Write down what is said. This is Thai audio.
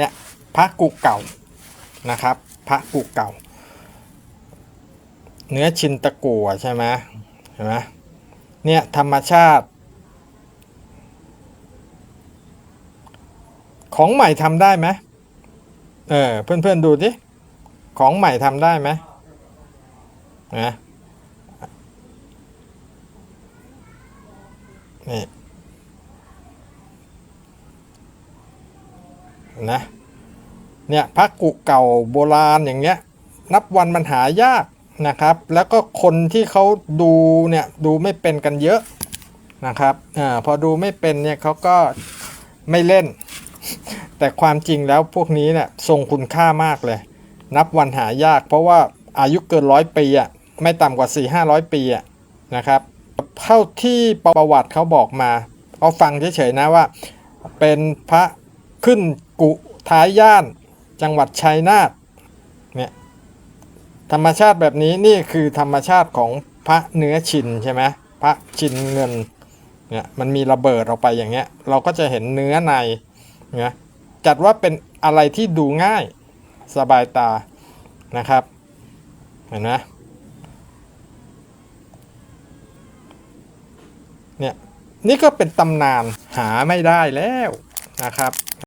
เนี่ยพระกุเก่านะครับ พระกุเก่า เนื้อชินตะกัวใช่ไหมเห็นไหมเนี่ยธรรมชาติ ของใหม่ทำได้ไหมเออเพื่อนๆดูดิของใหม่ทำได้ไหมนะนี่ นะเนี่ยพระกุเก่าโบราณอย่างเงี้ยนับวันมันหายากนะครับ แล้วก็คนที่เขาดูเนี่ยดูไม่เป็นกันเยอะนะครับอ่าพอดูไม่เป็นเนี่ยเขาก็ไม่เล่น แต่ความจริงแล้วพวกนี้เนี่ยทรงคุณค่ามากเลย นับวันหายาก เพราะว่าอายุเกินร้อยปีอะไม่ต่ำกว่า 4 5 0 0 ปีอะนะครับเท่าที่ประวัติเขาบอกมา เอาฟังเฉยๆนะว่า เป็นพระขึ้น กุท้ายย่าน จังหวัดชัยนาทเนี่ยธรรมชาติแบบนี้นี่คือธรรมชาติของพระเนื้อชินใช่ไหมพระชินเงินเนี่ยมันมีระเบิดออกไปอย่างเงี้ย เราก็จะเห็นเนื้อในเนี่ยจัดว่าเป็นอะไรที่ดูง่ายสบายตานะครับ เห็นไหมเนี่ยนี่ก็เป็นตำนานหาไม่ได้แล้วนะครับ